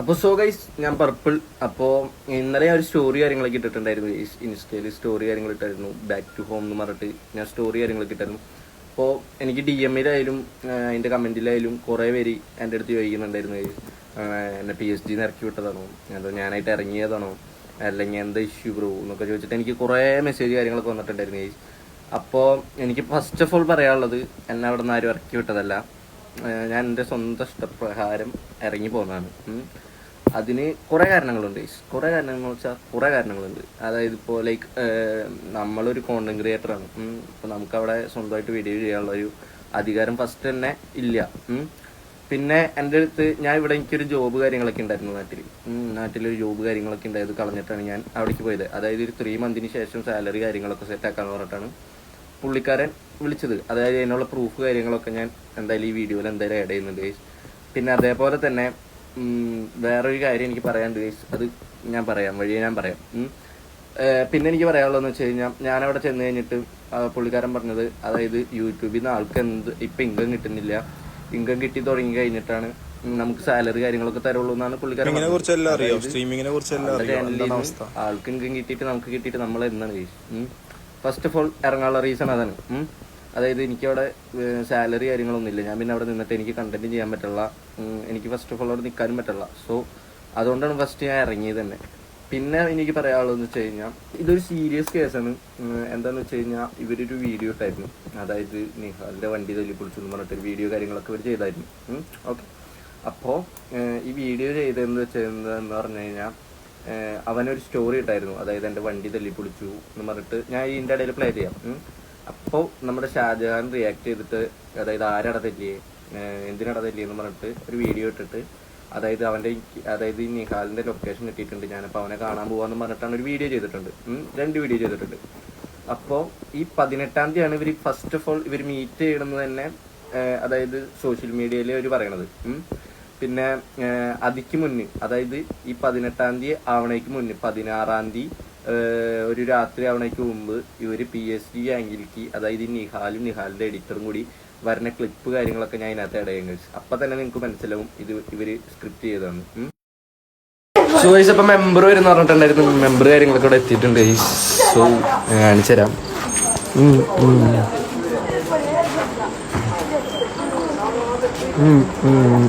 അപ്പോൾ so guys ഞാൻ purple അപ്പോ ഇന്നലെ ഞാൻ ഒരു സ്റ്റോറി കാര്യങ്ങളൊക്കെ ഇട്ടിട്ടുണ്ടായിരുന്നു. ഇൻസ്റ്റയിൽ സ്റ്റോറി കാര്യങ്ങൾ ഇട്ടായിരുന്നു. ബാക്ക് ടു ഹോം എന്ന് പറഞ്ഞിട്ട് ഞാൻ സ്റ്റോറി കാര്യങ്ങളൊക്കെ ഇട്ടായിരുന്നു അപ്പോൾ എനിക്ക് ഡി എം എയിലായാലും അതിന്റെ കമന്റിലായാലും കുറേ പേര് എന്റെ അടുത്ത് ചോദിക്കുന്നുണ്ടായിരുന്നു. എന്നെ പി എച്ച് ഡിന്ന് ഇറക്കി വിട്ടതാണോ? അതോ ഞാനായിട്ട് ഇറങ്ങിയതാണോ? അല്ലെങ്കിൽ എന്താ ഇഷ്യൂ ബ്രോ എന്നൊക്കെ ചോദിച്ചിട്ട് എനിക്ക് കുറേ മെസ്സേജ് കാര്യങ്ങളൊക്കെ വന്നിട്ടുണ്ടായിരുന്നു. ഗൈസ് അപ്പോൾ എനിക്ക് ഫസ്റ്റ് ഓഫ് ഓൾ പറയാനുള്ളത് എന്നെ അവിടെ നിന്ന് ആരും ഇറക്കി വിട്ടതല്ല. ഞാൻ എന്റെ സ്വന്തം ഇഷ്ടപ്രകാരം ഇറങ്ങി പോകുന്നതാണ്. അതിന് കുറേ കാരണങ്ങളുണ്ട്. കുറേ കാരണങ്ങൾ വെച്ചാൽ കുറേ കാരണങ്ങളുണ്ട്. അതായത് ഇപ്പോൾ ലൈക്ക് നമ്മളൊരു കോണ്ടന്റ് ഇപ്പോൾ നമുക്ക് അവിടെ സ്വന്തമായിട്ട് വീഡിയോ ചെയ്യാനുള്ള ഒരു അധികാരം ഫസ്റ്റ് തന്നെ ഇല്ല. പിന്നെ എന്റെ അടുത്ത് ഞാൻ ഇവിടെ എനിക്കൊരു ജോബ് കാര്യങ്ങളൊക്കെ ഉണ്ടായിരുന്നു നാട്ടിൽ നാട്ടിലൊരു ജോബ് കാര്യങ്ങളൊക്കെ ഉണ്ടായത് കളഞ്ഞിട്ടാണ് ഞാൻ അവിടേക്ക് പോയത്. അതായത് ഒരു ത്രീ മന്തിന് ശേഷം സാലറി കാര്യങ്ങളൊക്കെ സെറ്റ് ആക്കാന്ന് പറഞ്ഞിട്ടാണ്. പുള്ളിക്കാരൻ വിളിച്ചത്. അതായത് അതിനുള്ള പ്രൂഫ് കാര്യങ്ങളൊക്കെ ഞാൻ എന്തായാലും ഈ വീഡിയോയിൽ എന്തായാലും ആഡ് ചെയ്യുന്നുണ്ട് ഗൈസ് പിന്നെ അതേപോലെ തന്നെ വേറൊരു കാര്യം എനിക്ക് പറയാനുണ്ട് ഗൈസ് അത് ഞാൻ പറയാം വഴിയെ ഞാൻ പറയാം. പിന്നെ എനിക്ക് പറയാനുള്ളതെന്ന് വെച്ച് കഴിഞ്ഞാൽ ഞാനവിടെ അവിടെ ചെന്ന് കഴിഞ്ഞിട്ട് പുള്ളിക്കാരൻ പറഞ്ഞത് അതായത് യൂട്യൂബിൽ നിന്ന് ആൾക്ക് എന്ത് ഇപ്പം ഇൻകം കിട്ടുന്നില്ല. ഇൻകം കിട്ടി തുടങ്ങി കഴിഞ്ഞിട്ടാണ് നമുക്ക് സാലറി കാര്യങ്ങളൊക്കെ തരുള്ളൂ എന്നാണ് പുള്ളിക്കാരൻ ആൾക്ക് ഇൻകം കിട്ടിയിട്ട് നമുക്ക് കിട്ടിയിട്ട് നമ്മൾ എന്താണ് ഫസ്റ്റ് ഓഫ് ഓൾ ഇറങ്ങാനുള്ള റീസൺ അതാണ്. അതായത് എനിക്കവിടെ സാലറി കാര്യങ്ങളൊന്നും ഇല്ല ഞാൻ പിന്നെ അവിടെ നിന്നിട്ട് എനിക്ക് കണ്ടന്റ് ചെയ്യാൻ പറ്റില്ല എനിക്ക് ഫസ്റ്റ് ഓഫ് ഓൾ അവിടെ നിൽക്കാനും പറ്റില്ല സോ അതുകൊണ്ടാണ് ഫസ്റ്റ് ഞാൻ ഇറങ്ങിയത് തന്നെ. പിന്നെ എനിക്ക് പറയാനുള്ളതെന്ന് വെച്ച് കഴിഞ്ഞാൽ ഇതൊരു സീരിയസ് കേസാണ് എന്താണെന്ന് വെച്ച് കഴിഞ്ഞാൽ ഇവരൊരു വീഡിയോ ഇട്ടായിരുന്നു. അതായത് നിഹാലിന്റെ വണ്ടി തല്ലി പൊളിച്ചു എന്ന് പറഞ്ഞിട്ട് വീഡിയോ കാര്യങ്ങളൊക്കെ ഇവർ ചെയ്തായിരുന്നു. ഓക്കെ അപ്പോൾ ഈ വീഡിയോ ചെയ്തതെന്ന് വെച്ചതെന്ന് പറഞ്ഞു കഴിഞ്ഞാൽ അവനൊരു സ്റ്റോറി ഇട്ടായിരുന്നു. അതായത് എന്റെ വണ്ടി തല്ലിപ്പൊളിച്ചു എന്ന് പറഞ്ഞിട്ട് ഞാൻ ഇതിന്റെ ഇടയിൽ പ്ലേ ചെയ്യാം. അപ്പോൾ നമ്മുടെ ഷാജഹാൻ റിയാക്ട് ചെയ്തിട്ട് അതായത് ആരട തല്ലിയേ? എന്തിനട തല്ലിയെന്ന് പറഞ്ഞിട്ട് ഒരു വീഡിയോ ഇട്ടിട്ട് അതായത് അവന്റെ അതായത് ഈ നിഹാലിന്റെ ലൊക്കേഷൻ കിട്ടിയിട്ടുണ്ട്. ഞാനപ്പോൾ അവനെ കാണാൻ പോവാന്ന് പറഞ്ഞിട്ടാണ് ഒരു വീഡിയോ ചെയ്തിട്ടുണ്ട്. രണ്ട് വീഡിയോ ചെയ്തിട്ടുണ്ട്. അപ്പോൾ ഈ പതിനെട്ടാം തീയതിയാണ് ഇവർ ഫസ്റ്റ് ഓഫ് ഓൾ ഇവർ മീറ്റ് ചെയ്യണമെന്ന് തന്നെ അതായത് സോഷ്യൽ മീഡിയയിൽ അവർ പറയണത്. പിന്നെ അതിക്ക് മുന്നേ അതായത് ഈ പതിനെട്ടാം തീയതി ആവണേക്ക് മുന്നേ പതിനാറാം തീയതി ഒരു രാത്രി ആവണേക്ക് മുമ്പ് ഇവർ പി എസ് ഡി ആംഗിലേക്ക് അതായത് നിഹാലും നിഹാലിന്റെ എഡിറ്ററും കൂടി വരുന്ന ക്ലിപ്പ് കാര്യങ്ങളൊക്കെ ഞാൻ ഇതിനകത്ത് ഇടയും കഴിച്ചു അപ്പൊ തന്നെ നിങ്ങൾക്ക് മനസ്സിലാവും ഇത് ഇവർ സ്ക്രിപ്റ്റ് ചെയ്തതാണ്. സോ ഗൈസ് അപ്പൊ മെമ്പർ വരുന്ന പറഞ്ഞിട്ടുണ്ടായിരുന്നു. മെമ്പർ കാര്യങ്ങളൊക്കെ ഇവിടെ എത്തിയിട്ടുണ്ട്. സോ കാണിച്ചു തരാം ഉം, ഉം.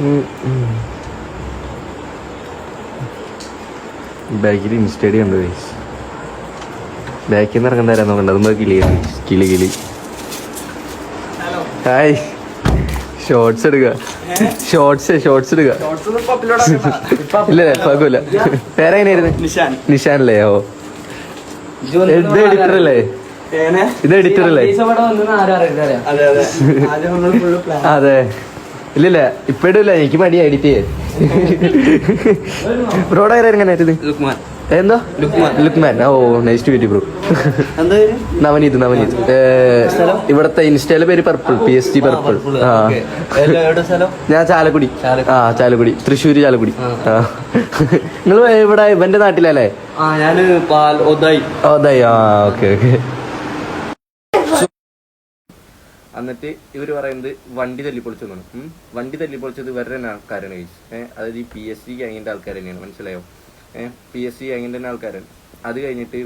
ഉം, ഉം. ബാക്കിൽ ഇൻസ്റ്റഡി ഉണ്ട് ഗൈസ് ബാക്കിൽ നിന്ന് ഇറങ്ങുന്ന തരാൻ നോക്കണ്ട അതും കിളിയാണ് കിളി കിളി. ഹായ്. ഷോർട്സ് എടുക്കുക ഷോർട്സ് ഷോർട്സ് എടുക്കുക ഇല്ല കുഴപ്പമില്ല. പേരെങ്ങനെയായിരുന്നു നിഷാൻ. അല്ലേ ഓ. ഇത് എഡിറ്റർ അല്ലേ? ഇത് എഡിറ്റർ അല്ലേ? അതെ ഇല്ലില്ല ഇപ്പൊ ഇടില്ല എനിക്ക് മടിയാ എഡിറ്റ് ചെയ്യാൻ. ബ്രോഡ് എങ്ങനെയായിരുന്നു എന്തോ? Lukman. Oh nice to meet bro Navaneeth Navaneeth. ഇവിടത്തെ ഇൻസ്റ്റയിലെ പേര് purple P S T purple ആ. ഞാൻ ചാലക്കുടി. ആ ചാലക്കുടി. തൃശ്ശൂര് ചാലക്കുടി. ആ. നിങ്ങൾ ഇവിടെ ഇവന്റെ നാട്ടിലല്ലേ? ആ ഓക്കെ ഓക്കെ. എന്നിട്ട് ഇവർ പറയുന്നത് വണ്ടി തല്ലിപ്പൊളിച്ചെന്നാണ്. വണ്ടി തല്ലിപ്പൊളിച്ചത് വേറെ ആൾക്കാരാണ് അതായത് ഈ പി എസ് സി ഗ്യാങ്ങിന്റെ ആൾക്കാർ തന്നെയാണ്. മനസ്സിലായോ? പി എസ് സി അങ്ങനെ തന്നെ ആൾക്കാരാണ്. അത് കഴിഞ്ഞിട്ട്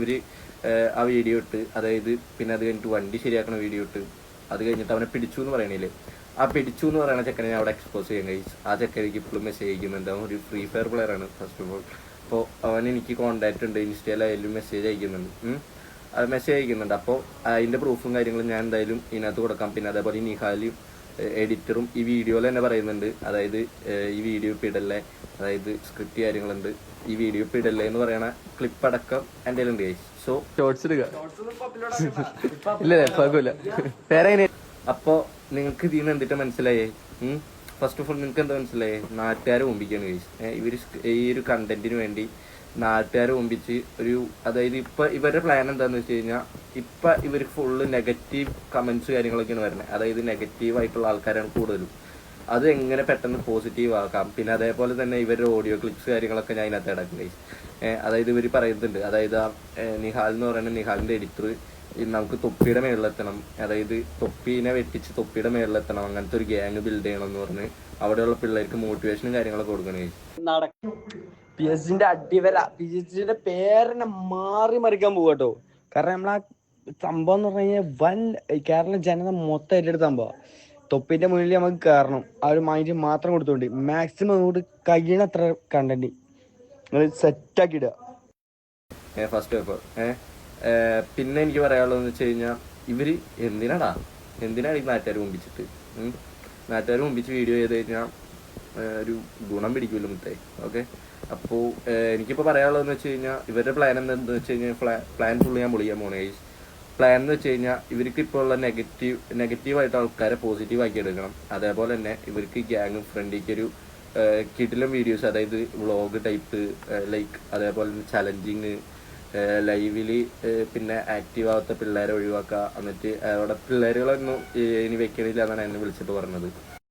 ഏഹ് ആ വീഡിയോ ഇട്ട് അതായത് പിന്നെ അത് കഴിഞ്ഞിട്ട് വണ്ടി ശരിയാക്കണ വീഡിയോ ഇട്ട് അത് കഴിഞ്ഞിട്ട് അവനെ പിടിച്ചു എന്ന് പറയണില്ലേ? ആ പിടിച്ചു എന്ന് പറയുന്ന ചെക്കനെ അവിടെ എക്സ്പോസ് ചെയ്യാൻ കഴിച്ചു. ആ ചെക്കനെനിക്ക് ഇപ്പോഴും മെസ്സേജ് അയക്കും. എന്താ ഒരു ഫ്രീ ഫയർ പ്ലെയർ ആണ് ഫസ്റ്റ് ഓഫ് ഓൾ അപ്പോൾ അവൻ എനിക്ക് കോൺടാക്റ്റ് ഉണ്ട്. ഇൻസ്റ്റയിലായാലും മെസ്സേജ് അയക്കുന്നുണ്ട്. അത് മെസ്സേജ് അയക്കുന്നുണ്ട്. അപ്പോൾ അതിന്റെ പ്രൂഫും കാര്യങ്ങളും ഞാൻ എന്തായാലും ഇതിനകത്ത് കൊടുക്കാം. പിന്നെ അതേപോലെ നിഹാലിയും നിഹാലും എഡിറ്ററും ഈ വീഡിയോയിൽ തന്നെ പറയുന്നുണ്ട്. അതായത് ഈ വീഡിയോ ഇപ്പം ഇടല്ലേ? അതായത് സ്ക്രിപ്റ്റ് കാര്യങ്ങളുണ്ട്. ഈ വീഡിയോ ഇടല്ലേ എന്ന് പറയണ ക്ലിപ്പ് അടക്കം എന്റെ കയ്യിലുണ്ട് സോ ഷോർട്സ് ഇടുക. ഇല്ല കുഴപ്പമില്ല. നിങ്ങൾക്ക് ഇതിൽ നിന്ന് എന്തിട്ട് മനസ്സിലായേ? ഫസ്റ്റ് ഓഫ് ഓൾ നിങ്ങൾക്ക് എന്താ മനസ്സിലായേ? നാട്ടുകാരെ ഓമ്പിക്കാണ് ഗൈസ് ഇവർ ഈ ഒരു കണ്ടന്റിന് വേണ്ടി നാട്ടുകാരെ ഓമ്പിച്ച് ഒരു അതായത് ഇപ്പൊ ഇവരുടെ പ്ലാൻ എന്താന്ന് വെച്ച് കഴിഞ്ഞാൽ ഇപ്പൊ ഇവർക്ക് ഫുള്ള് നെഗറ്റീവ് കമന്റ്സ് കാര്യങ്ങളൊക്കെയാണ് വരുന്നത് അതായത് നെഗറ്റീവ് ആയിട്ടുള്ള ആൾക്കാരാണ് കൂടുതലും. അത് എങ്ങനെ പെട്ടെന്ന് പോസിറ്റീവ് ആക്കാം. പിന്നെ അതേപോലെ തന്നെ ഇവരുടെ ഓഡിയോ ക്ലിപ്സ് കാര്യങ്ങളൊക്കെ ഞാൻ അതിനകത്ത് ഇടക്കില്ലേ അതായത് ഇവർ പറയുന്നുണ്ട്. അതായത് ആ നിഹാൽ എന്ന് പറയുന്ന നിഹാലിന്റെ എഡിറ്റർ നമുക്ക് തൊപ്പിയുടെ മേളിലെത്തണം. അതായത് തൊപ്പീനെ വെട്ടിച്ച് തൊപ്പിയുടെ മേളിലെത്തണം. അങ്ങനത്തെ ഒരു ഗ്യാങ് ബിൽഡ് ചെയ്യണം എന്ന് പറഞ്ഞ് അവിടെയുള്ള പിള്ളേർക്ക് മോട്ടിവേഷനും കാര്യങ്ങളൊക്കെ കൊടുക്കണേ. പി എസ് ജിന്റെ അടിവല പി എസ് ജിന്റെ പേരെന്നെ മാറി മറിക്കാൻ പോകട്ടോ കാരണം നമ്മളാ സംഭവം എന്ന് പറഞ്ഞു കഴിഞ്ഞാൽ വൻ കേരള ജനത മൊത്തം ഏറ്റെടുത്ത സംഭവം. തൊപ്പിന്റെ മുന്നിൽ നമുക്ക് കയറണം ആ ഒരു മൈൻഡ് മാത്രം കൊടുത്തോണ്ട്. മാക്സിമം അങ്ങോട്ട് കഴിയണത്ര കണ്ടന്റ് നിങ്ങൾ സെറ്റാക്കി ഇടുക. ഫസ്റ്റ് പേപ്പർ പിന്നെ എനിക്ക് പറയാനുള്ളതെന്ന് വെച്ച് കഴിഞ്ഞാൽ ഇവർ എന്തിനാടാ? എന്തിനാണ് ഈ നാട്ടുകാർ മുമ്പിച്ചിട്ട്? നാട്ടുകാർ മുമ്പിച്ച് വീഡിയോ ചെയ്ത് കഴിഞ്ഞാൽ ഒരു ഗുണം പിടിക്കുമല്ലോ മുത്തേ. ഓക്കെ? അപ്പോൾ എനിക്കിപ്പോൾ പറയാനുള്ളതെന്ന് വെച്ച് കഴിഞ്ഞാൽ ഇവരുടെ പ്ലാൻ എന്താണെന്ന് വെച്ച് കഴിഞ്ഞാൽ പ്ലാൻ ഫുള്ള് ഞാൻ പൊളിയാൻ പോണേ പ്ലാൻ എന്ന് വെച്ച് കഴിഞ്ഞാൽ ഇവർക്ക് ഇപ്പോൾ ഉള്ള നെഗറ്റീവ് നെഗറ്റീവായിട്ട് ആൾക്കാരെ പോസിറ്റീവ് ആക്കി എടുക്കണം. അതേപോലെ തന്നെ ഇവർക്ക് ഗ്യാങ് ഫ്രണ്ടിക്ക് ഒരു കിടിലം വീഡിയോസ് അതായത് വ്ളോഗ് ടൈപ്പ് ലൈക്ക് അതേപോലെ തന്നെ ചലഞ്ചിങ് ലൈവിൽ പിന്നെ ആക്റ്റീവ് ആവാത്ത പിള്ളേരെ ഒഴിവാക്കുക. എന്നിട്ട് അവിടെ പിള്ളേരുകളൊന്നും ഇനി വെക്കണില്ല എന്നാണ് എന്നെ വിളിച്ചിട്ട് പറഞ്ഞത്.